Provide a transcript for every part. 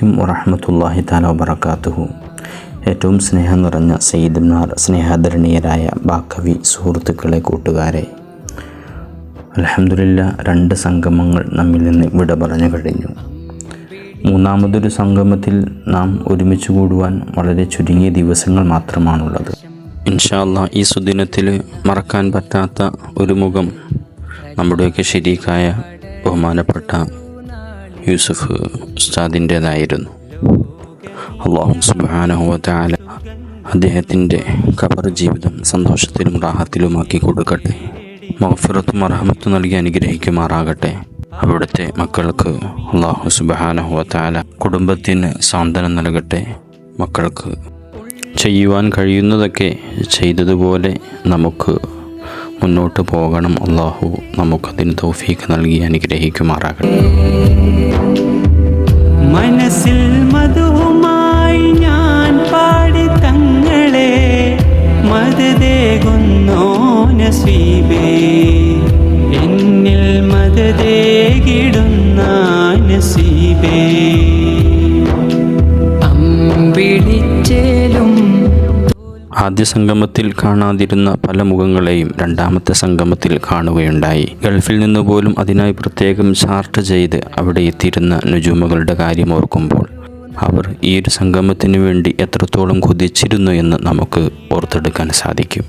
അസ്സലാമലൈക്കും വറഹമത്തല്ലാഹി താല വബർക്കാത്തുഹു ഏറ്റവും സ്നേഹം നിറഞ്ഞ സയ്യിദ്മാർ സ്നേഹാദരണീയരായ ബാക്കവി സുഹൃത്തുക്കളെ കൂട്ടുകാരെ. അലഹമില്ല രണ്ട് സംഗമങ്ങൾ നമ്മിൽ നിന്ന് വിട പറഞ്ഞു കഴിഞ്ഞു. മൂന്നാമതൊരു സംഗമത്തിൽ നാം ഒരുമിച്ച് കൂടുവാൻ വളരെ ചുരുങ്ങിയ ദിവസങ്ങൾ മാത്രമാണുള്ളത്. ഇൻഷാല്ല ഈ സുദിനത്തിൽ മറക്കാൻ പറ്റാത്ത ഒരു മുഖം നമ്മുടെയൊക്കെ ശരിക്കായ ബഹുമാനപ്പെട്ട യൂസുഫ് ഉസ്താദിന്റേതായിരുന്നു. അള്ളാഹു സുബാനഹുവല അദ്ദേഹത്തിന്റെ ഖബർ ജീവിതം സന്തോഷത്തിലും റാഹത്തിലുമാക്കി കൊടുക്കട്ടെ. മഹഫിറത്തും അർഹമത്തും നൽകി അനുഗ്രഹിക്കുമാറാകട്ടെ. അവിടുത്തെ മക്കൾക്ക് അള്ളാഹു സുബാനഹുവല കുടുംബത്തിന് സാന്ത്വനം നൽകട്ടെ. മക്കൾക്ക് ചെയ്യുവാൻ കഴിയുന്നതൊക്കെ ചെയ്തതുപോലെ നമുക്ക് മുന്നോട്ട് പോകണം. അള്ളാഹു നമുക്കതിന് തൗഫീക്ക് നൽകി അനുഗ്രഹിക്കുമാറാകട്ടെ. മനസ്സിൽ മധുവുമായി ഞാൻ പാടി തങ്ങളെ മതദേകുന്നോന നസീബേ എന്നിൽ മതദേകിടുന്ന നസീബേ. ആദ്യ സംഗമത്തിൽ കാണാതിരുന്ന പല മുഖങ്ങളെയും രണ്ടാമത്തെ സംഗമത്തിൽ കാണുകയുണ്ടായി. ഗൾഫിൽ നിന്ന് പോലും അതിനായി പ്രത്യേകം ചാർട്ട് ചെയ്ത് അവിടെ എത്തിയിരുന്ന നുജൂമകളുടെ കാര്യം ഓർക്കുമ്പോൾ അവർ ഈ ഒരു സംഗമത്തിന് വേണ്ടി എത്രത്തോളം കൊതിച്ചിരുന്നു എന്ന് നമുക്ക് ഓർത്തെടുക്കാൻ സാധിക്കും.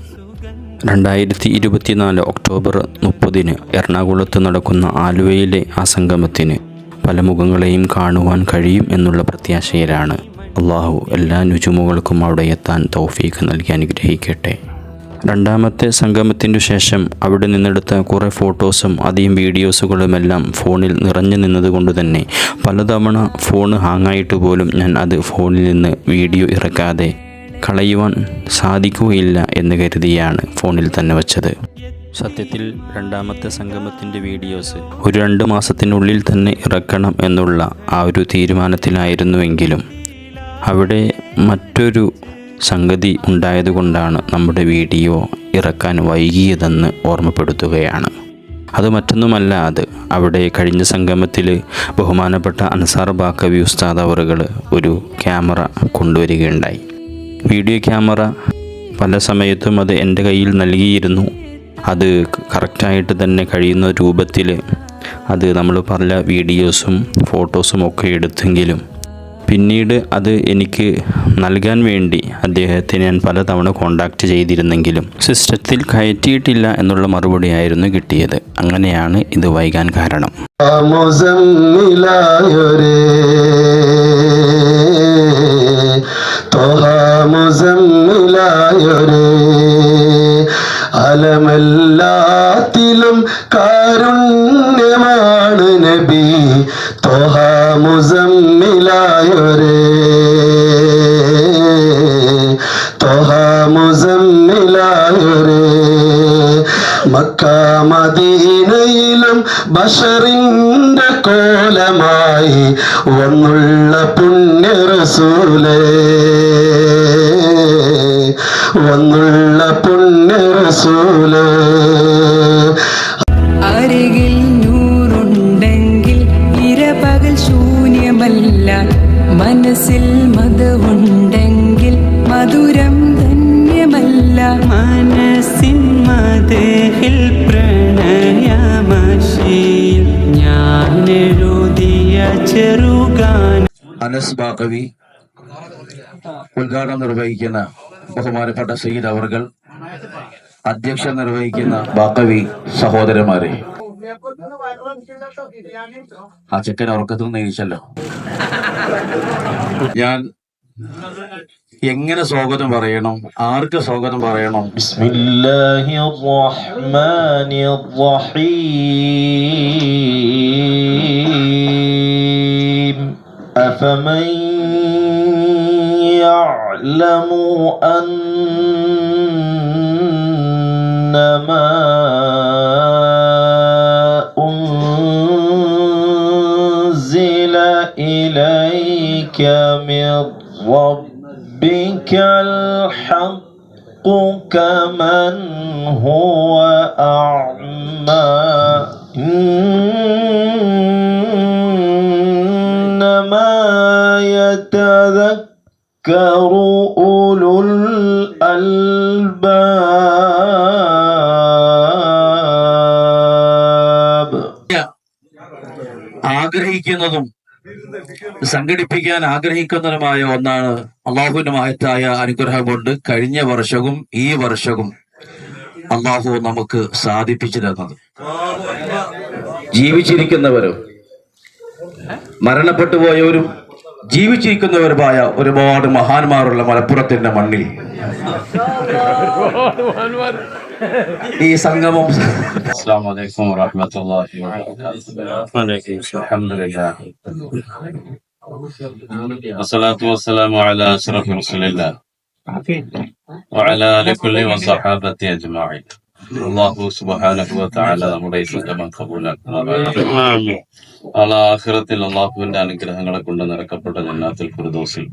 രണ്ടായിരത്തി ഇരുപത്തിനാല് ഒക്ടോബർ മുപ്പതിന് എറണാകുളത്ത് നടക്കുന്ന ആലുവയിലെ ആ സംഗമത്തിന് പല മുഖങ്ങളെയും കാണുവാൻ കഴിയും എന്നുള്ള പ്രത്യാശയിലാണ് അള്ളാഹു എല്ലാ നുജുമുകൾക്കും അവിടെ എത്താൻ തൗഫീഖ് നൽകി അനുഗ്രഹിക്കട്ടെ. രണ്ടാമത്തെ സംഗമത്തിനു ശേഷം അവിടെ നിന്നെടുത്ത കുറേ ഫോട്ടോസും അധികം വീഡിയോസുകളുമെല്ലാം ഫോണിൽ നിറഞ്ഞു നിന്നതുകൊണ്ട് തന്നെ പലതവണ ഫോൺ ഹാങ്ങായിട്ട് പോലും ഞാൻ അത് ഫോണിൽ നിന്ന് വീഡിയോ ഇറക്കാതെ കളയുവാൻ സാധിക്കുകയില്ല എന്ന് കരുതിയാണ് ഫോണിൽ തന്നെ വച്ചത്. സത്യത്തിൽ രണ്ടാമത്തെ സംഗമത്തിന്റെ വീഡിയോസ് ഒരു രണ്ട് മാസത്തിനുള്ളിൽ തന്നെ ഇറക്കണം എന്നുള്ള ആ ഒരു തീരുമാനത്തിലായിരുന്നുവെങ്കിലും അവിടെ മറ്റൊരു സംഗതി ഉണ്ടായതുകൊണ്ടാണ് നമ്മുടെ വീഡിയോ ഇറക്കാൻ വൈകിയതെന്ന് ഓർമ്മപ്പെടുത്തുകയാണ്. അത് മറ്റൊന്നുമല്ല അത് അവിടെ കഴിഞ്ഞ സംഗമത്തിൽ ബഹുമാനപ്പെട്ട അൻസാർ ബാക്കവി ഉസ്താദ് അവറുകൾ ഒരു ക്യാമറ കൊണ്ടുവരികയുണ്ടായി. വീഡിയോ ക്യാമറ പല സമയത്തും അത് എന്റെ കയ്യിൽ നൽകിയിരുന്നു. അത് കറക്റ്റായിട്ട് തന്നെ കഴിയുന്ന രൂപത്തിൽ അത് നമ്മൾ പല വീഡിയോസും ഫോട്ടോസും ഒക്കെ എടുത്തെങ്കിലും പിന്നീട് അത് എനിക്ക് നൽകാൻ വേണ്ടി അദ്ദേഹത്തെ ഞാൻ പലതവണ കോണ്ടാക്ട് ചെയ്തിരുന്നെങ്കിലും സിസ്റ്റത്തിൽ കയറ്റിയിട്ടില്ല എന്നുള്ള മറുപടിയായിരുന്നു കിട്ടിയത്. അങ്ങനെയാണ് ഇത് വൈകാൻ കാരണം. ബഷറിന്റെ കോലമായി വന്നുള്ള പുണ്യ റസൂലേ വന്നുള്ള പുണ്യ റസൂലേ അനസ് ബാക്കവി ഉദ്ഘാടനം നിർവഹിക്കുന്ന ബഹുമാനപ്പെട്ട സയ്യിദ് അവർകൾ അധ്യക്ഷൻ നിർവഹിക്കുന്ന ബാക്കവി സഹോദരന്മാരെ. ആ ചെക്കൻ ഉറക്കത്തിൽ നിന്ന് ഞാൻ എങ്ങനെ സ്വാഗതം പറയണം? ആർക്ക് സ്വാഗതം പറയണം? ബിസ്മില്ലാഹി റഹ്മാനി റഹീം. أفمن يعلم أنما أنزل إليك من ربك الحق كمن هو ആഗ്രഹിക്കുന്നതും സംഘടിപ്പിക്കാൻ ആഗ്രഹിക്കുന്നതുമായ ഒന്നാണ് അള്ളാഹുവിന്റെ മഹത്തായ അനുഗ്രഹം കൊണ്ട് കഴിഞ്ഞ വർഷവും ഈ വർഷവും അള്ളാഹു നമുക്ക് സാധിപ്പിച്ചു തന്നത്. ജീവിച്ചിരിക്കുന്നവരും മരണപ്പെട്ടു പോയവരും ജീവിച്ചിരിക്കുന്നവരുമായ ഒരുപാട് മഹാന്മാരുള്ള മലപ്പുറത്തിന്റെ മണ്ണിൽ. السلام عليكم ورحمة الله وبركاته الحمد لله والصلاة والسلام على أشرف رسول الله وعلى آل كل وصحابة أجمعين الله سبحانه وتعالى وليس كمن قبولك آمين അള ആഖിറത്തിൽ അള്ളാഹുവിന്റെ അനുഗ്രഹങ്ങളെ കൊണ്ട് നിറക്കപ്പെട്ട ജന്നാത്തിൽ ഫിർദൗസിൽ.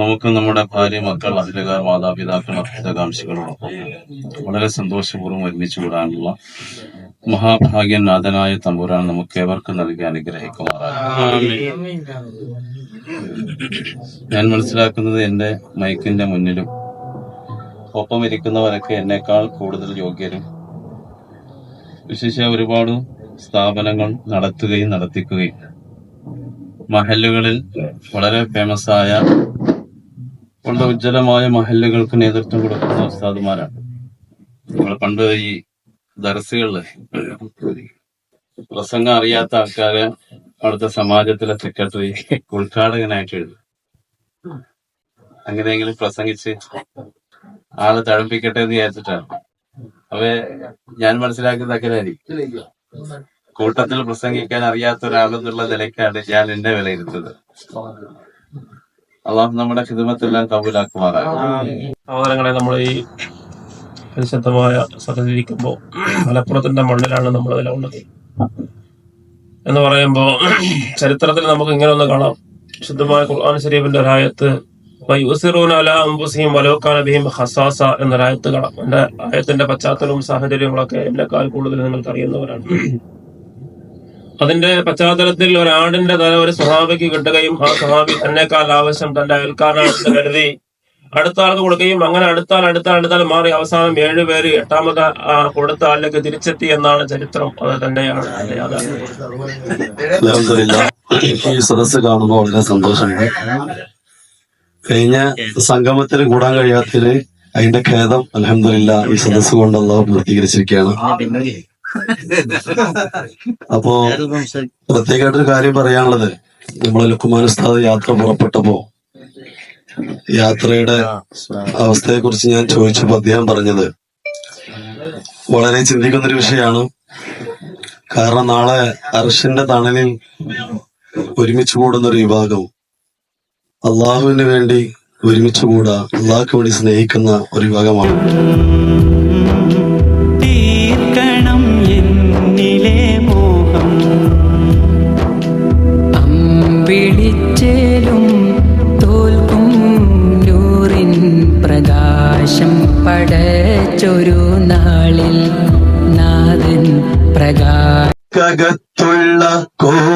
നമുക്ക് നമ്മുടെ ഭാര്യ മക്കൾ അഹിലകാർ മാതാപിതാക്കൾ ഹിതകാംക്ഷികളോടൊപ്പം വളരെ സന്തോഷപൂർവം ഒരുമിച്ച് കൂടാനുള്ള മഹാഭാഗ്യൻ നാഥനായ തമ്പുരാൻ നമുക്ക് ഏവർക്കും നൽകി അനുഗ്രഹിക്കുമാറാണ് ഞാൻ മനസ്സിലാക്കുന്നത് എന്റെ മൈക്കിന്റെ മുന്നിലും ഒപ്പം ഇരിക്കുന്നവരൊക്കെ എന്നേക്കാൾ കൂടുതൽ യോഗ്യരും. വിശേഷ ഒരുപാട് സ്ഥാപനങ്ങൾ നടത്തുകയും നടത്തിക്കുകയും. മഹല്ലുകളിൽ വളരെ ഫേമസ് ആയ വളരെ ഉജ്ജ്വലമായ മഹല്ലുകൾക്ക് നേതൃത്വം കൊടുക്കുന്ന ഉസ്താദുമാരാണ്. നമ്മൾ പണ്ട് ഈ ദർസുകളിൽ പ്രസംഗം അറിയാത്ത ആൾക്കാരെ അവിടുത്തെ സമാജത്തിലെ സെക്രട്ടറി ഉദ്ഘാടകനായിട്ട് എഴുതും. അങ്ങനെയെങ്കിലും പ്രസംഗിച്ച് ആളെ തഴപ്പിക്കട്ടെ എന്ന് വിചാരിച്ചിട്ടാണ്. അവ ഞാൻ മനസ്സിലാക്കുന്ന അങ്ങനെയായിരിക്കും. കൂട്ടത്തിൽ പ്രസംഗിക്കാൻ അറിയാത്ത ഒരാളെന്നുള്ള നിലയ്ക്കാണ് ഞാൻ എന്നെ വിലയിരുത്തുന്നത്. അള്ളാഹു നമ്മുടെ ഹിതമത്തെല്ലാം കബൂലാക്കുമാറാകും നമ്മൾ ഈ പരിശുദ്ധമായ സ്ഥലത്തിരിക്കുമ്പോൾ മലപ്പുറത്തിന്റെ മണ്ണിലാണ് നമ്മൾ നിലകൊണ്ടത് എന്ന് പറയുമ്പോൾ ചരിത്രത്തിൽ നമുക്ക് ഇങ്ങനെ ഒന്ന് കാണാം. ശുദ്ധമായ ഖുർആൻ ശരീഫിന്റെ ഒരായത്ത് അലാ അംബുസിഹിം ബിഹിം ഖസാസ എന്ന എന്റെ ആയത്തിന്റെ പശ്ചാത്തലവും സാഹചര്യങ്ങളൊക്കെ എന്നെക്കാൾ കൂടുതൽ നിങ്ങൾക്ക് അറിയുന്നവരാണ്. അതിന്റെ പശ്ചാത്തലത്തിൽ ഒരാടിന്റെ തല ഒരു സ്വഹാബിക്ക് കിട്ടുകയും ആ സ്വഹാബി തന്നെക്കാൾ ആവശ്യം തന്റെ അയൽക്കാരനാണെന്ന് കരുതി അടുത്ത ആൾക്ക് കൊടുക്കുകയും അങ്ങനെ അടുത്താൽ അടുത്താൽ അടുത്താൽ മാറി അവസാനം ഏഴ് പേര് എട്ടാമത് കൊടുത്ത ആളിലേക്ക് തിരിച്ചെത്തി എന്നാണ് ചരിത്രം. അത് തന്നെയാണ് ഈ സദസ്സ് കാണുമ്പോൾ വളരെ സന്തോഷമുണ്ട് കഴിഞ്ഞ സംഗമത്തിന് കൂടാൻ കഴിയാത്തതിൽ അതിന്റെ ഖേദം അലഹമില്ല ഈ സദസ് കൊണ്ട് അള്ളാഹു പൂർത്തീകരിച്ചിരിക്കുകയാണ്. അപ്പോ പ്രത്യേകമായിട്ടൊരു കാര്യം പറയാനുള്ളത്. നമ്മളെ ലുക്കുമാൻ ഉസ്താദ് യാത്ര പുറപ്പെട്ടപ്പോ യാത്രയുടെ അവസ്ഥയെ കുറിച്ച് ഞാൻ ചോദിച്ചപ്പോ അദ്ദേഹം പറഞ്ഞത് വളരെ ചിന്തിക്കുന്ന ഒരു വിഷയമാണ്. കാരണം നാളെ അർഷിന്റെ തണലിൽ ഒരുമിച്ച് കൂടുന്ന ഒരു വിഭാഗം അള്ളാഹുവിന് വേണ്ടി ഒരുമിച്ച് കൂടാ അള്ളാഹ്ക്ക് വേണ്ടി സ്നേഹിക്കുന്ന ഒരു വിഭാഗമാണ്. തീർക്കണം എന്നിലെ മോഹം. അമ്പിളിച്ചേലും തോൽക്കും നൂറിൻ പ്രകാശം പടച്ചൊരു നാളിൽ നാഥൻ പ്രകാശ. കകത്തുള്ള കോഴി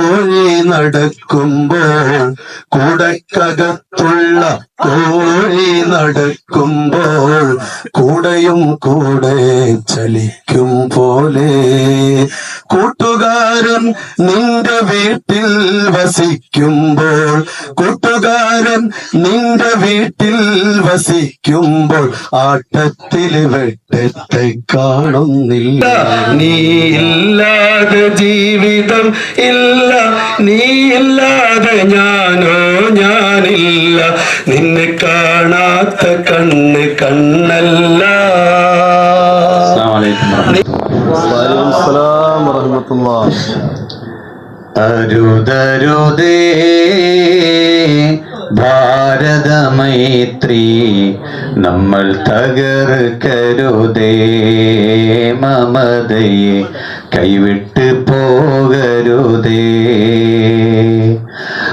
നടക്കുമ്പോൾ കൂടക്കകത്തുള്ള കോഴി നടക്കുമ്പോൾ കൂടെയും കൂടെ ചലിക്കും പോലെ. കൂട്ടുകാരൻ നിന്റെ വീട്ടിൽ വസിക്കുമ്പോൾ കൂട്ടുകാരൻ നിന്റെ വീട്ടിൽ വസിക്കുമ്പോൾ ആട്ടത്തിൽ വെട്ടത്തെ കാണുന്നില്ല. നീ ഇല്ലാതെ ജീവിതം ഇല്ല നീ ഇല്ലാതെ ഞാനോ ഞാനില്ല. നിന്നെ കാണാത്ത കണ്ണ് കണ്ണല്ല. അരുതരുതേ ഭാരതമൈത്രി നമ്മൾ തകർക്കരുതേ മമതയെ കൈവിട്ട് പോകരുതേ.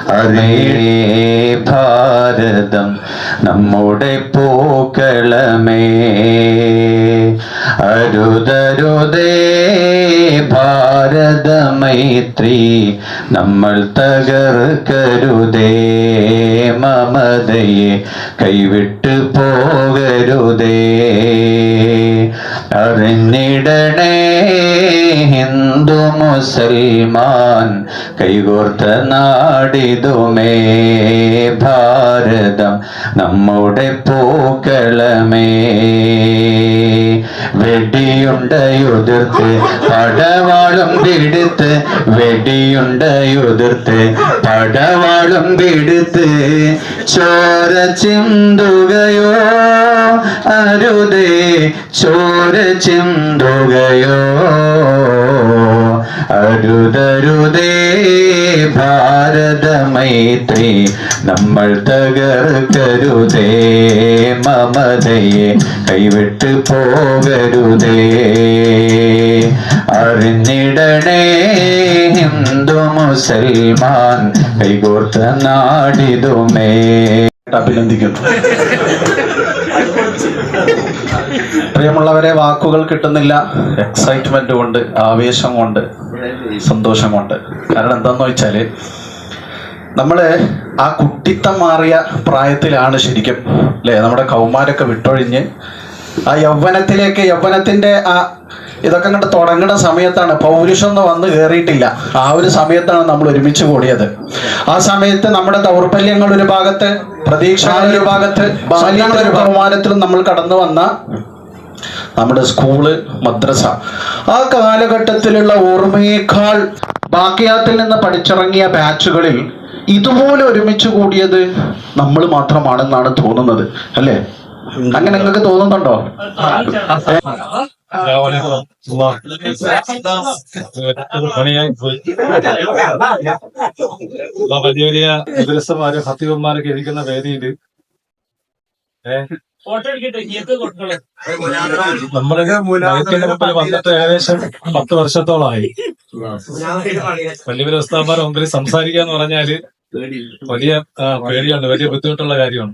അതേ ഭാരതം നമ്മുടെ പൂക്കളമേ. അരുതരുതേ ഭാരതമൈത്രി നമ്മൾ തകർക്കരുതേ. മമതയെ കൈവിട്ട് പോകരുതേ. അറിഞ്ഞിടണേ ഹിന്ദു മുസൽമാൻ കൈകോർത്ത നാടിതുമേ ഭാരതം നമ്മുടെ പൂക്കളമേ. വെടിയുണ്ടയുതിർത്ത് പടവാളും പിടുത്ത് വെടിയുണ്ടയുതിർത്ത് പടവാളും പിടുത്ത് ചോര ചിന്തുകയോ അരുതേ ചോര ചിന്തുകയോ അരുതരുതേ ഭാരതമൈത്രി നമ്മൾ തകർക്കരുതേ മമതയെ കൈവിട്ട് പോകരുതേ. അറിഞ്ഞിടണേ ഹിന്ദു മുസൽമാൻ കൈകോർത്ത നാടിതുമേ. അഭിനന്ദിക്കുന്നു. പ്രിയമുള്ളവരെ വാക്കുകൾ കിട്ടുന്നില്ല. എക്സൈറ്റ്മെന്റ് കൊണ്ട് ആവേശം കൊണ്ട് സന്തോഷം കൊണ്ട് കാരണം എന്താന്ന് വെച്ചാൽ നമ്മൾ ആ കുട്ടിത്തം മാറിയ പ്രായത്തിലാണ് ശരിക്കും അല്ലേ? നമ്മുടെ കൗമാരൊക്കെ വിട്ടൊഴിഞ്ഞ് ആ യൗവനത്തിലേക്ക് യൗവനത്തിന്റെ ആ ഇതൊക്കെ കണ്ട് തുടങ്ങുന്ന സമയത്താണ് പൗരുഷം എന്ന് വന്ന് കയറിയിട്ടില്ല ആ ഒരു സമയത്താണ് നമ്മൾ ഒരുമിച്ച് കൂടിയത്. ആ സമയത്ത് നമ്മുടെ ദൗർബല്യങ്ങൾ ഒരു ഭാഗത്ത് പ്രതീക്ഷകൾ ഒരു ഭാഗത്ത് ബഹുമാനത്തിലും നമ്മൾ കടന്നു വന്ന നമ്മുടെ സ്കൂൾ മദ്രസ. ആ കാലഘട്ടത്തിലുള്ള ഓർമ്മയേക്കാൾ ബാക്കിയാത്തിൽ നിന്ന് പഠിച്ചിറങ്ങിയ ബാച്ചുകളിൽ ഇതുപോലെ ഒരുമിച്ച് കൂടിയത് നമ്മൾ മാത്രമാണെന്നാണ് തോന്നുന്നത്. അല്ലേ? അങ്ങനെ നിങ്ങൾക്ക് തോന്നുന്നുണ്ടോ? വലിയ വലിയ മദ്രസമാര് ഹത്തീവന്മാരൊക്കെ ഇരിക്കുന്ന വേദിയിൽ നമ്മളൊക്കെ വന്നിട്ട് ഏകദേശം പത്ത് വർഷത്തോളായി വലിയ വലിയ ഉസ്താന്മാർ മുമ്പിൽ സംസാരിക്കുക പറഞ്ഞാൽ വലിയ പേടിയാണ് വലിയ ബുദ്ധിമുട്ടുള്ള കാര്യമാണ്.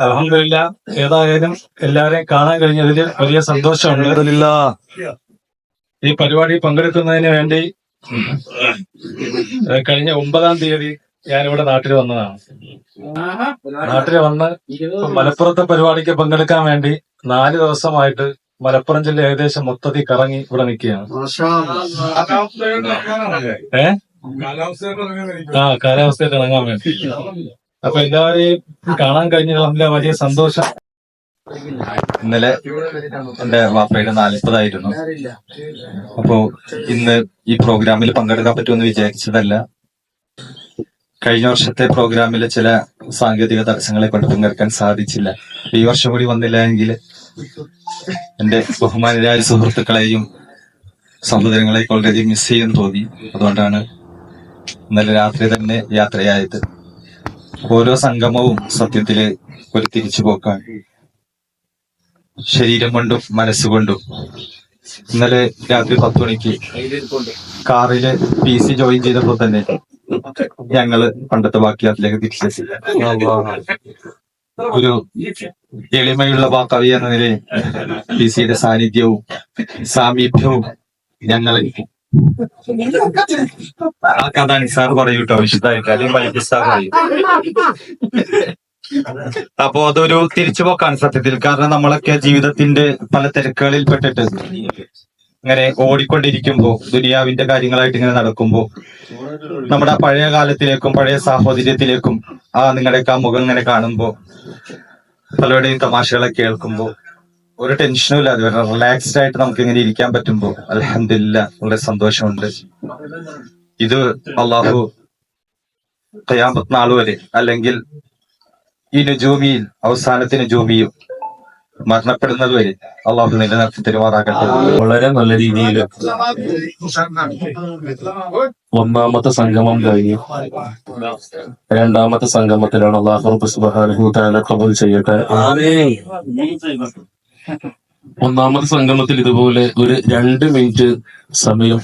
അലഹമില്ല ഏതായാലും എല്ലാവരെയും കാണാൻ കഴിഞ്ഞതിൽ വലിയ സന്തോഷമുണ്ട്. ഈ പരിപാടി പങ്കെടുക്കുന്നതിന് വേണ്ടി കഴിഞ്ഞ ഒമ്പതാം തീയതി ഞാനിവിടെ നാട്ടിൽ വന്നതാണ്. നാട്ടിൽ വന്ന് മലപ്പുറത്തെ പരിപാടിക്ക് പങ്കെടുക്കാൻ വേണ്ടി നാല് ദിവസമായിട്ട് മലപ്പുറം ജില്ല ഏകദേശം മൊത്തത്തിൽ കറങ്ങി ഇവിടെ നിൽക്കുകയാണ്. ഏ? ആ കാലാവസ്ഥയിൽ ഇറങ്ങാൻ വേണ്ടി. അപ്പൊ എല്ലാവരെയും കാണാൻ കഴിഞ്ഞതിൽ വലിയ സന്തോഷം. ഇന്നലെ എന്റെ വാപ്പയുടെ നാൽപ്പതായിരുന്നു അപ്പോ ഇന്ന് ഈ പ്രോഗ്രാമിൽ പങ്കെടുക്കാൻ പറ്റുമെന്ന് വിചാരിച്ചതല്ല. കഴിഞ്ഞ വർഷത്തെ പ്രോഗ്രാമിലെ ചില സാങ്കേതിക തടസ്സങ്ങളെ കൊണ്ട് പങ്കെടുക്കാൻ സാധിച്ചില്ല. ഈ വർഷം കൂടി വന്നില്ല എങ്കിൽ എന്റെ ബഹുമാനരായ സുഹൃത്തുക്കളെയും സഹോദരങ്ങളെ വളരെ മിസ് ചെയ്യാൻ തോന്നി. അതുകൊണ്ടാണ് ഇന്നലെ രാത്രി തന്നെ യാത്രയായത്. ഓരോ സംഗമവും സത്യത്തിൽ ഒരു തിരിച്ചുപോക്കാണ് ശരീരം കൊണ്ടും മനസ്സുകൊണ്ടും ഇന്നലെ രാത്രി പത്ത് മണിക്ക് കാറിൽ പി സി ജോയിൻ ചെയ്തപ്പോ തന്നെ ഞങ്ങൾ പണ്ടത്തെ ബാക്കിയാത്തിലേക്ക് തിരിച്ചെത്തി. ഒരു എളിമയുള്ള വാക്കവി എന്ന നിലയിൽ പി സിയുടെ സാന്നിധ്യവും സാമീപ്യവും ഞങ്ങൾ ആ കഥ നിസാർ പറയൂ കേട്ടോ അപ്പോ അതൊരു തിരിച്ചുപോക്കാണ് സത്യത്തിൽ. കാരണം നമ്മളൊക്കെ ജീവിതത്തിന്റെ പല തിരക്കുകളിൽ പെട്ടിട്ട് ഇങ്ങനെ ഓടിക്കൊണ്ടിരിക്കുമ്പോ ദുനിയാവിന്റെ കാര്യങ്ങളായിട്ട് ഇങ്ങനെ നടക്കുമ്പോ നമ്മുടെ പഴയ കാലത്തിലേക്കും പഴയ സാഹോദര്യത്തിലേക്കും ആ നിങ്ങളുടെയൊക്കെ ആ മുഖം ഇങ്ങനെ കാണുമ്പോൾ പലരുടെയും തമാശകളെ കേൾക്കുമ്പോൾ ഒരു ടെൻഷനും ഇല്ലാതെ വളരെ റിലാക്സ്ഡ് ആയിട്ട് നമുക്ക് ഇങ്ങനെ ഇരിക്കാൻ പറ്റുമ്പോ അലഹമില്ല വളരെ സന്തോഷമുണ്ട്. ഇത് അള്ളാഹു ഖയാമത്ത് നാൾ വരെ അല്ലെങ്കിൽ ഈ നുജൂമിയിൽ അവസാനത്തിന് നുജൂമിയും മരണപ്പെടുന്നത് വരെ അള്ളാഹു നിലനിർത്തി തരുമാറാകട്ടെ. വളരെ നല്ല രീതിയിൽ ഒന്നാമത്തെ സംഗമം കഴിഞ്ഞു. രണ്ടാമത്തെ സംഗമത്തിലാണ് അള്ളാഹു സുബ്ഹാനഹു തആല കബൂൽ ചെയ്യട്ടെ. ഒന്നാമത്തെ സംഗമത്തിൽ ഇതുപോലെ ഒരു രണ്ട് മിനിറ്റ് സമയം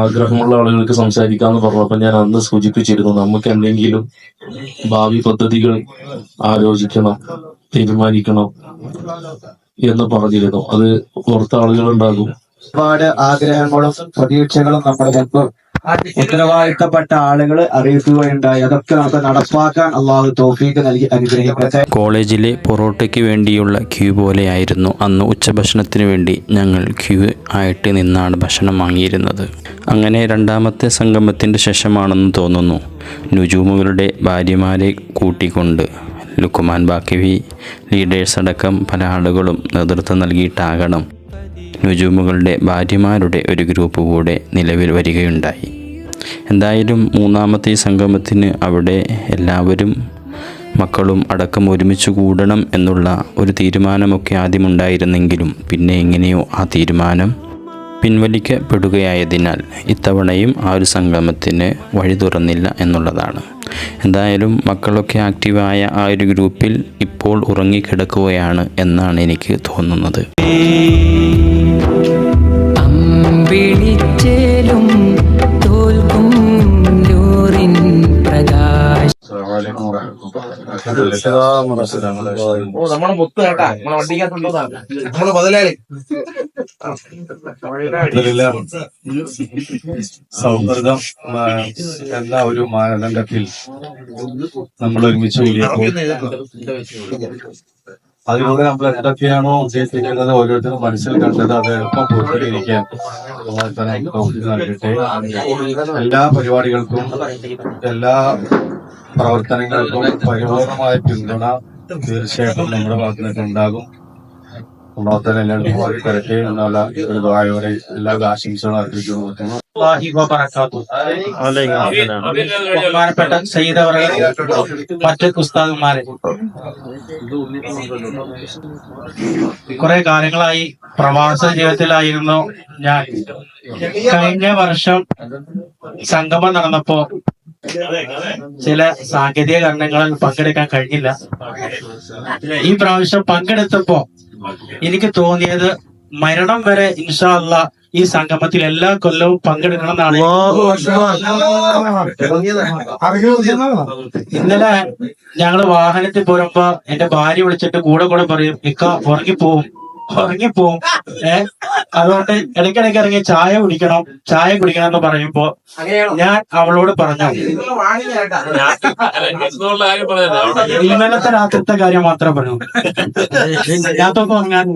ആഗ്രഹമുള്ള ആളുകൾക്ക് സംസാരിക്കാന്ന് പറഞ്ഞപ്പോ ഞാൻ അന്ന് സൂചിപ്പിച്ചിരുന്നു നമുക്ക് എന്തെങ്കിലും ഭാവി പദ്ധതികൾ ആലോചിക്കണം. തീരുമാനിക്കണം എന്ന് പറഞ്ഞിരുന്നു. അത് പുറത്ത് ആളുകളുണ്ടാകും. ഒരുപാട് ആഗ്രഹങ്ങളും പ്രതീക്ഷകളും നമ്മുടെ മുമ്പ് ഉത്തരവാദിത്തപ്പെട്ട ആളുകൾ അറിയിക്കുകയുണ്ടായി. അതൊക്കെ നമുക്ക് നടപ്പാക്കാൻ അള്ളാഹു തോഫീക്ക് നൽകി അനുഗ്രഹിക്കട്ടെ. കോളേജിലെ പൊറോട്ടയ്ക്ക് വേണ്ടിയുള്ള ക്യൂ പോലെയായിരുന്നു അന്ന് ഉച്ചഭക്ഷണത്തിന് വേണ്ടി ഞങ്ങൾ ക്യൂ ആയിട്ട് നിന്നാണ് ഭക്ഷണം വാങ്ങിയിരുന്നത്. അങ്ങനെ രണ്ടാമത്തെ സംഗമത്തിന്റെ ശേഷമാണെന്ന് തോന്നുന്നു. നുജൂമുകളുടെ ഭാര്യമാരെ കൂട്ടിക്കൊണ്ട് ലുക്കുമാൻ ബാക്കിവി ലീഡേഴ്സ് അടക്കം പല ആളുകളും നേതൃത്വം നൽകിയിട്ടാകണം. നുജൂമുകളുടെ ഭാര്യമാരുടെ ഒരു ഗ്രൂപ്പ് കൂടെ നിലവിൽ വരികയുണ്ടായി. എന്തായാലും മൂന്നാമത്തെ സംഗമത്തിന് അവിടെ എല്ലാവരും മക്കളും അടക്കം ഒരുമിച്ച് കൂടണം എന്നുള്ള ഒരു തീരുമാനമൊക്കെ ആദ്യമുണ്ടായിരുന്നെങ്കിലും പിന്നെ എങ്ങനെയോ ആ തീരുമാനം പിൻവലിക്കപ്പെടുകയായതിനാൽ ഇത്തവണയും ആ ഒരു സംഗമത്തിന് വഴി തുറന്നില്ല എന്നുള്ളതാണ്. എന്തായാലും മക്കളൊക്കെ ആക്റ്റീവായ ആ ഒരു ഗ്രൂപ്പിൽ ഇപ്പോൾ ഉറങ്ങിക്കിടക്കുകയാണ് എന്നാണ് എനിക്ക് തോന്നുന്നത്. നമ്മളെ മുത്ത് കേട്ടാ. നമ്മളെ വണ്ടിക്കകത്തുള്ളതാണ് നമ്മൾ മുതലാളി. സൗഹൃദം എന്ന ഒരു മാനദണ്ഡത്തിൽ നമ്മൾ ഒരുമിച്ച് കൂടിയപ്പോൾ അതിലൂടെ നമ്മൾ എന്തൊക്കെയാണോ ഉദ്ദേശിക്കുന്നത് ഓരോരുത്തരും മനസ്സിൽ കണ്ടത് അത് എളുപ്പം പൂർത്തീകരിക്കാൻ അതുപോലെ തന്നെ നൽകട്ടെ. എല്ലാ പരിപാടികൾക്കും എല്ലാ പ്രവർത്തനങ്ങൾക്കും പരിപൂർണമായ പിന്തുണ തീർച്ചയായിട്ടും നമ്മുടെ ഭാഗത്തു നിന്നൊക്കെ ഉണ്ടാകും അള്ളാഹു തന്നെ എല്ലാവർക്കും മാറി തരട്ടെ എന്നുള്ള ഒരു ദ്വായോടെ എല്ലാ ആശംസകളും അർപ്പിക്കുന്നു. ബഹുമാനപ്പെട്ട സയ്യിദ് അവരുടെ മറ്റ് ഉസ്താദുമാരെ. കുറെ കാലങ്ങളായി പ്രവാസ ജീവിതത്തിലായിരുന്നു ഞാൻ. കഴിഞ്ഞ വർഷം സംഗമം നടന്നപ്പോ ചില സാങ്കേതിക കാരണങ്ങളാൽ പങ്കെടുക്കാൻ കഴിഞ്ഞില്ല. ഈ പ്രാവശ്യം പങ്കെടുത്തപ്പോ എനിക്ക് തോന്നിയത് മരണം വരെ ഇൻഷാ അള്ളാ ഈ സംഗമത്തിൽ എല്ലാ കൊല്ലവും പങ്കെടുക്കണം എന്നാണ് ഇന്നലെ ഞങ്ങൾ വാഹനത്തിൽ പോരുമ്പോ എന്റെ ഭാര്യ വിളിച്ചിട്ട് കൂടെ കൂടെ പറയും ഇക്ക ഉറങ്ങിപ്പോവും. ഉറങ്ങിപ്പോവും. ഏ? അതുകൊണ്ട് ഇടയ്ക്കിടയ്ക്ക് ഇറങ്ങി ചായ കുടിക്കണം. ചായ കുടിക്കണം എന്ന് പറയുമ്പോ ഞാൻ അവളോട് പറഞ്ഞു ഇന്നലത്തെ രാത്രിത്തെ കാര്യം മാത്രം പറഞ്ഞു. രാത്തൊക്കെ ഉറങ്ങാൻ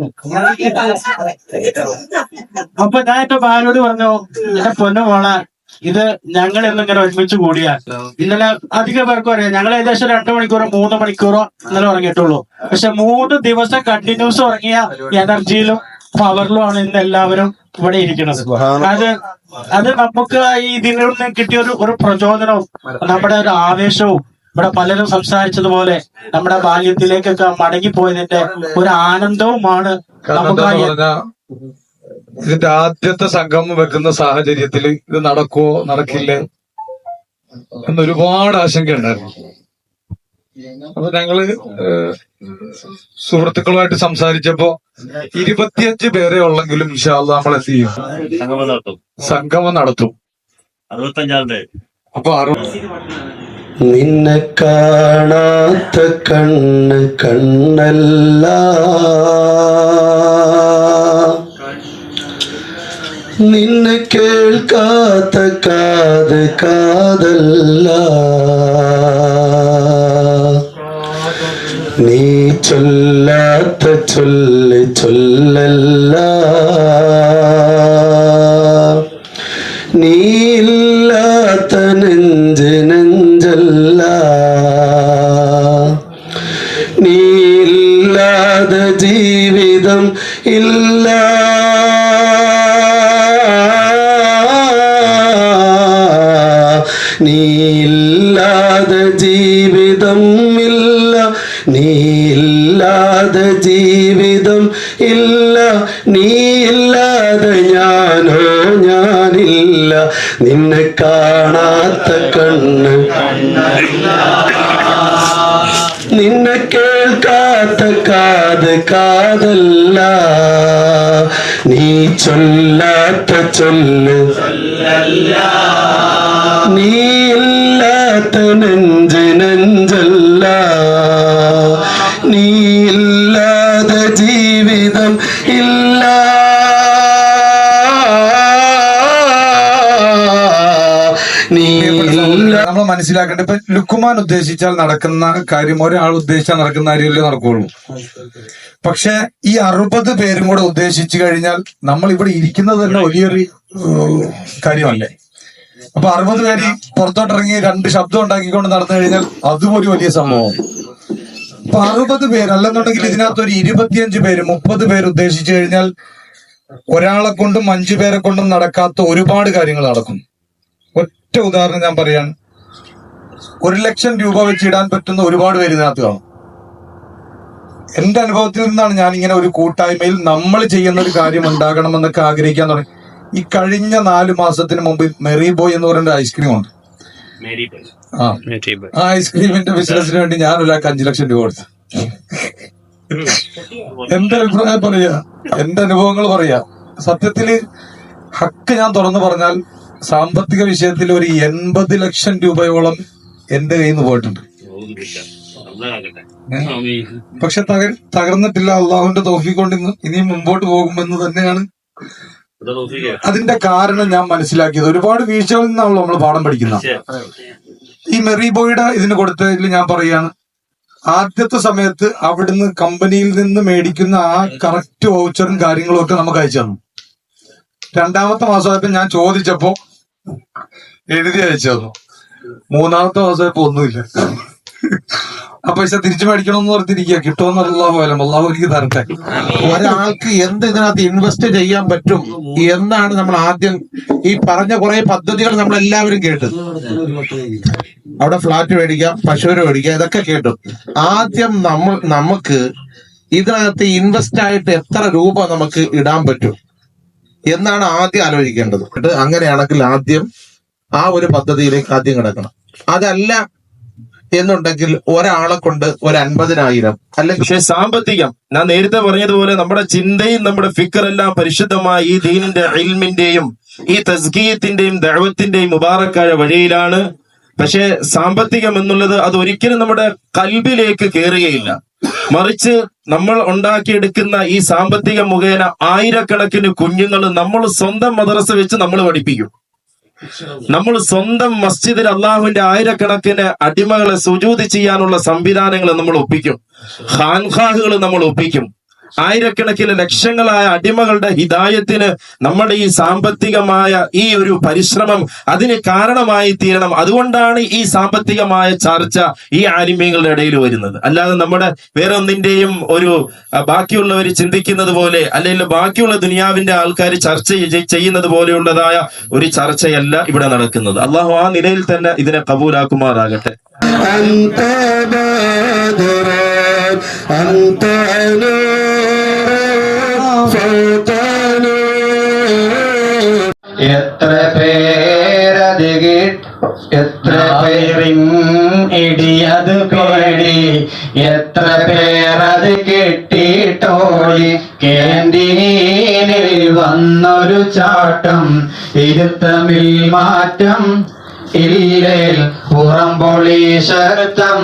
അപ്പൊ ഞാൻ എന്റെ ഭാര്യയോട് പറഞ്ഞു എന്റെ പൊന്നു മോളെ ഇത് ഞങ്ങൾ ഇന്നിങ്ങനെ ഒരുമിച്ച് കൂടിയാൽ ഇന്നലെ അധികം പേർക്കും അറിയാം. ഞങ്ങൾ ഏകദേശം രണ്ടു മണിക്കൂറോ മൂന്ന് മണിക്കൂറോ ഇന്നലെ ഉറങ്ങിയിട്ടുള്ളൂ. പക്ഷെ മൂന്ന് ദിവസം കണ്ടിന്യൂസ് ഉറങ്ങിയ എനർജിയിലും പവറിലും ആണ് ഇന്ന് എല്ലാവരും ഇവിടെ ഇരിക്കുന്നത്. അത് അത് നമുക്ക് ഈ ഇതിൽ നിന്ന് കിട്ടിയ ഒരു ഒരു പ്രചോദനവും നമ്മുടെ ഒരു ആവേശവും ഇവിടെ പലരും സംസാരിച്ചതുപോലെ നമ്മുടെ ബാല്യത്തിലേക്കൊക്കെ മടങ്ങിപ്പോയതിന്റെ ഒരു ആനന്ദവുമാണ് നമുക്ക് ഇതിന്റെ ആദ്യത്തെ സംഗമം വെക്കുന്ന സാഹചര്യത്തിൽ ഇത് നടക്കുവോ നടക്കില്ലേ എന്നൊരുപാട് ആശങ്ക ഉണ്ടായിരുന്നു. അപ്പൊ ഞങ്ങൾ ഏഹ്, സുഹൃത്തുക്കളുമായിട്ട് സംസാരിച്ചപ്പോ ഇരുപത്തിയഞ്ച് പേരെ ഉള്ളെങ്കിലും ഇൻഷാല്ല നമ്മൾ എന്ത് ചെയ്യും? സംഗമം നടത്തും. അപ്പൊ അറു നിന്നെ കാണാത്ത കണ്ണ് കണ്ണല്ല. നിന്നെ കേൾക്കാത്ത കാത് കാതല്ല. നീ ചൊല്ലാത്ത ചൊല്ല് ചൊല്ലല്ല. നീയില്ലാത്ത നെഞ്ച് നെഞ്ചല്ല. നീയില്ലാതെ ജീവിതം ഇല്ല കാതല്ല നീ ചൊല്ലാത്ത ചൊല്ല്. നീയില്ലാത്ത നമ്മൾ മനസ്സിലാക്കേണ്ടത് ഇപ്പൊ ലുക്കുമാൻ ഉദ്ദേശിച്ചാൽ നടക്കുന്ന കാര്യം ഒരാൾ ഉദ്ദേശിച്ചാൽ നടക്കുന്ന കാര്യമല്ലേ നടക്കുകയുള്ളൂ പക്ഷെ ഈ അറുപത് പേരും കൂടെ ഉദ്ദേശിച്ചു കഴിഞ്ഞാൽ നമ്മൾ ഇവിടെ ഇരിക്കുന്നത് തന്നെ വലിയൊരു കാര്യമല്ലേ? അപ്പൊ അറുപത് പേര് പുറത്തോട്ടിറങ്ങി രണ്ട് ശബ്ദം ഉണ്ടാക്കിക്കൊണ്ട് നടന്നു കഴിഞ്ഞാൽ അതും ഒരു വലിയ സംഭവം. അപ്പൊ അറുപത് പേര് അല്ലെന്നുണ്ടെങ്കിൽ ഇതിനകത്ത് ഒരു ഇരുപത്തിയഞ്ച് പേര് മുപ്പത് പേര് ഉദ്ദേശിച്ചു കഴിഞ്ഞാൽ ഒരാളെ കൊണ്ടും അഞ്ചു പേരെ കൊണ്ടും നടക്കാത്ത ഒരുപാട് കാര്യങ്ങൾ നടക്കും ഒറ്റ ഉദാഹരണം ഞാൻ പറയാണ്. ഒരു ലക്ഷം രൂപ വെച്ച് ഇടാൻ പറ്റുന്ന ഒരുപാട് പേര് ഇതിനകത്ത് കാണും. എന്റെ അനുഭവത്തിൽ നിന്നാണ് ഞാൻ ഇങ്ങനെ ഒരു കൂട്ടായ്മയിൽ നമ്മൾ ചെയ്യുന്ന ഒരു കാര്യം ഉണ്ടാകണമെന്നൊക്കെ ആഗ്രഹിക്കാൻ തുടങ്ങി. ഈ കഴിഞ്ഞ നാല് മാസത്തിന് മുമ്പ് മെറി ബോയ് എന്ന് പറയുന്ന ഐസ്ക്രീം ഉണ്ട്. ആ. ആ ഐസ്ക്രീമിന്റെ ബിസിനസിന് വേണ്ടി ഞാൻ ഒരാൾക്ക് അഞ്ചു ലക്ഷം രൂപ കൊടുത്തു. എന്റെ അഭിപ്രായം പറയാ എന്റെ അനുഭവങ്ങൾ പറയാ. സത്യത്തിൽ ഹക്ക് ഞാൻ തുറന്നു പറഞ്ഞാൽ സാമ്പത്തിക വിഷയത്തിൽ ഒരു എൺപത് ലക്ഷം രൂപയോളം എന്റെ കയ്യിൽ നിന്ന് പോയിട്ടുണ്ട് പക്ഷെ തകർ തകർന്നിട്ടില്ല. അള്ളാഹുവിന്റെ തോഫി കൊണ്ട് ഇന്ന് ഇനിയും മുമ്പോട്ട് പോകുമെന്ന് തന്നെയാണ്. അതിന്റെ കാരണം ഞാൻ മനസ്സിലാക്കിയത്. ഒരുപാട് വീഴ്ചകളിൽ നിന്നാണല്ലോ നമ്മൾ പാഠം പഠിക്കുന്നത്. ഈ മെറി ബോയുടെ ഇതിന് കൊടുത്തതിൽ ഞാൻ പറയാണ് ആദ്യത്തെ സമയത്ത് അവിടുന്ന് കമ്പനിയിൽ നിന്ന് മേടിക്കുന്ന ആ കറക്റ്റ് വൗച്ചറും കാര്യങ്ങളും ഒക്കെ നമുക്ക് അയച്ചു തന്നു. രണ്ടാമത്തെ മാസമായപ്പോ ഞാൻ ചോദിച്ചപ്പോ എഴുതി അയച്ചു തന്നു. മൂന്നാമത്തെ മാസമായപ്പോ ഒന്നുമില്ല. ആ പൈസ തിരിച്ചു മേടിക്കണമെന്ന് പറഞ്ഞിരിക്കുക. കിട്ടുമെന്ന് അള്ളാഹു അല്ല അള്ളാഹു എനിക്ക് തരട്ടെ. ഒരാൾക്ക് എന്ത് ഇതിനകത്ത് ഇൻവെസ്റ്റ് ചെയ്യാൻ പറ്റും? എന്നാണ് നമ്മൾ ആദ്യം ഈ പറഞ്ഞ കുറെ പദ്ധതികൾ നമ്മൾ എല്ലാവരും കേട്ടു. അവിടെ ഫ്ലാറ്റ് മേടിക്കാം പശുവിന് മേടിക്കാം ഇതൊക്കെ കേട്ടു. ആദ്യം നമ്മൾ നമുക്ക് ഇതിനകത്ത് ഇൻവെസ്റ്റ് ആയിട്ട് എത്ര രൂപ നമുക്ക് ഇടാൻ പറ്റും? എന്നാണ് ആദ്യം ആലോചിക്കേണ്ടത്. അങ്ങനെയാണെങ്കിൽ ആദ്യം ആ ഒരു പദ്ധതിയിലേക്ക് ആദ്യം കിടക്കണം. അതല്ല എന്നുണ്ടെങ്കിൽ ഒരാളെ കൊണ്ട് ഒരു അൻപതിനായിരം അല്ലെങ്കിൽ പക്ഷെ സാമ്പത്തികം ഞാൻ നേരത്തെ പറഞ്ഞതുപോലെ നമ്മുടെ ചിന്തയും നമ്മുടെ ഫിക്കറെല്ലാം പരിശുദ്ധമായി ഈ ദീനിന്റെ ഇൽമിന്റെയും ഈ തസ്കീയത്തിന്റെയും ദഴവത്തിന്റെയും മുബാറക്കായ വഴിയിലാണ്. പക്ഷേ സാമ്പത്തികം എന്നുള്ളത് അത് ഒരിക്കലും നമ്മുടെ കൽബിലേക്ക് കയറുകയില്ല മറിച്ച് നമ്മൾ ഉണ്ടാക്കിയെടുക്കുന്ന ഈ സാമ്പത്തിക മുഖേന ആയിരക്കണക്കിന് കുഞ്ഞുങ്ങൾ നമ്മൾ സ്വന്തം മദ്രസ വെച്ച് നമ്മൾ പഠിപ്പിക്കും. നമ്മൾ സ്വന്തം മസ്ജിദിൽ അള്ളാഹുവിന്റെ ആയിരക്കണക്കിന് അടിമകളെ സുജൂതി ചെയ്യാനുള്ള സംവിധാനങ്ങൾ നമ്മൾ ഒപ്പിക്കും. ഖാൻഖാഹുകൾ നമ്മൾ ഒപ്പിക്കും. ആയിരക്കണക്കിന് ലക്ഷങ്ങളായ അടിമകളുടെ ഹിതായത്തിന് നമ്മുടെ ഈ സാമ്പത്തികമായ ഈ ഒരു പരിശ്രമം അതിന് കാരണമായി തീരണം. അതുകൊണ്ടാണ് ഈ സാമ്പത്തികമായ ചർച്ച ഈ ആലിമ്യങ്ങളുടെ ഇടയിൽ വരുന്നത്. അല്ലാതെ നമ്മുടെ വേറെ ഒന്നിന്റെയും ഒരു ബാക്കിയുള്ളവർ ചിന്തിക്കുന്നത് പോലെ അല്ലെങ്കിൽ ബാക്കിയുള്ള ദുനിയാവിന്റെ ആൾക്കാർ ചർച്ച ചെയ്യുന്നത് പോലെയുള്ളതായ ഒരു ചർച്ചയല്ല ഇവിടെ നടക്കുന്നത്. അള്ളാഹു ആ നിലയിൽ തന്നെ ഇതിനെ കബൂലാക്കുമാറാകട്ടെ. أنت بدر أنت نور فوق نور എത്ര പേരത് എത്ര പേരിൻ ഇടിയത് പേടി എത്ര പേരത് കെട്ടിട്ടോടി കേന്റീനിൽ വന്നൊരു ചാട്ടം ഇരുത്തമിൽ മാറ്റം ഇല്ലേൽ പുറംപൊളി ശരത്തം.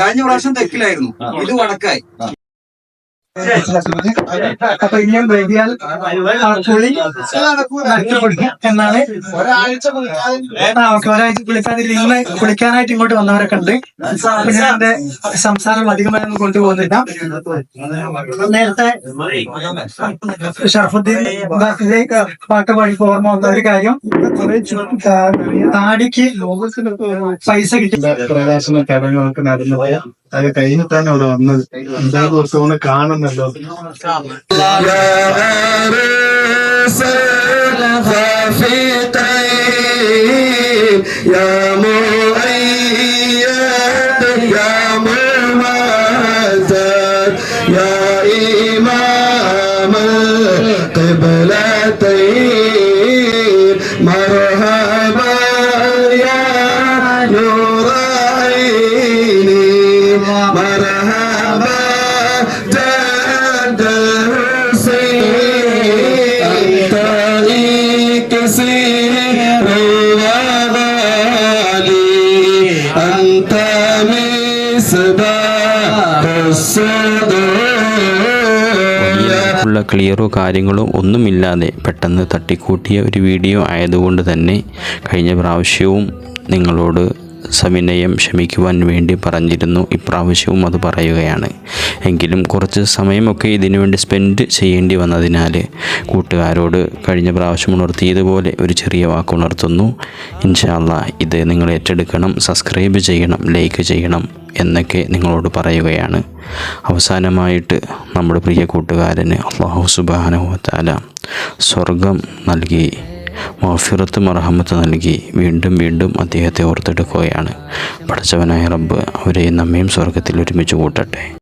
കഴിഞ്ഞ പ്രാവശ്യം തെക്കിലായിരുന്നു. ഇത് വടക്കായി. അപ്പൊ ഇനിയും വൈകിയാൽ നഷ്ടപ്പെടും എന്നാണ്. ഒരാഴ്ച ഒരാഴ്ച കുളിക്കാതിരി ഇന്ന് കുളിക്കാനായിട്ട് ഇങ്ങോട്ട് വന്നവരൊക്കെ ഉണ്ട്. പിന്നെ എന്റെ സംസാരം അധികമായൊന്നും കൊണ്ടുപോകുന്നില്ല. നേരത്തെ ഷർഫുദ്ദീൻ പാട്ട് പാടി ഓർമ്മ വന്ന ഒരു കാര്യം. താടിക്ക് പൈസ കിട്ടി. പ്രകാശന ചടങ്ങുകൾക്ക് നടന്നു അത് കഴിഞ്ഞിട്ടാണ് ഇവിടെ വന്നത് എന്താ ദിവസവും കാണുന്നല്ലോ يا مؤيد يا ممثل يا إمام القبلتين ഉള്ള ക്ലിയറോ കാര്യങ്ങളോ ഒന്നുമില്ലാതെ പെട്ടെന്ന് തട്ടിക്കൂട്ടിയ ഒരു വീഡിയോ ആയതുകൊണ്ട് തന്നെ കഴിഞ്ഞ പ്രാവശ്യവും നിങ്ങളോട് സവിനയം ക്ഷമിക്കുവാൻ വേണ്ടി പറഞ്ഞിരുന്നു. ഇപ്രാവശ്യവും അത് പറയുകയാണ്. എങ്കിലും കുറച്ച് സമയമൊക്കെ ഇതിനുവേണ്ടി സ്പെൻഡ് ചെയ്യേണ്ടി വന്നതിനാൽ കൂട്ടുകാരോട് കഴിഞ്ഞ പ്രാവശ്യം ഉണർത്തിയതുപോലെ ഒരു ചെറിയ വാക്ക് ഉണർത്തുന്നു. ഇൻഷാല്ല ഇത് നിങ്ങൾ ഏറ്റെടുക്കണം സബ്സ്ക്രൈബ് ചെയ്യണം ലൈക്ക് ചെയ്യണം എന്നൊക്കെ നിങ്ങളോട് പറയുകയാണ്. അവസാനമായിട്ട് നമ്മുടെ പ്രിയ കൂട്ടുകാരന് അള്ളാഹു സുബാനുവത്താല സ്വർഗം നൽകി. മൗഫിറത്ത് അർഹമത്ത് നൽകി വീണ്ടും വീണ്ടും അദ്ദേഹത്തെ ഓർത്തെടുക്കുകയാണ്. പഠിച്ചവനായ റബ്ബ് അവരെ നമ്മയും സ്വർഗത്തിൽ ഒരുമിച്ച് കൂട്ടട്ടെ.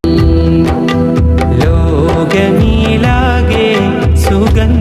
ലോകമീലാകെ സുഗന്ധ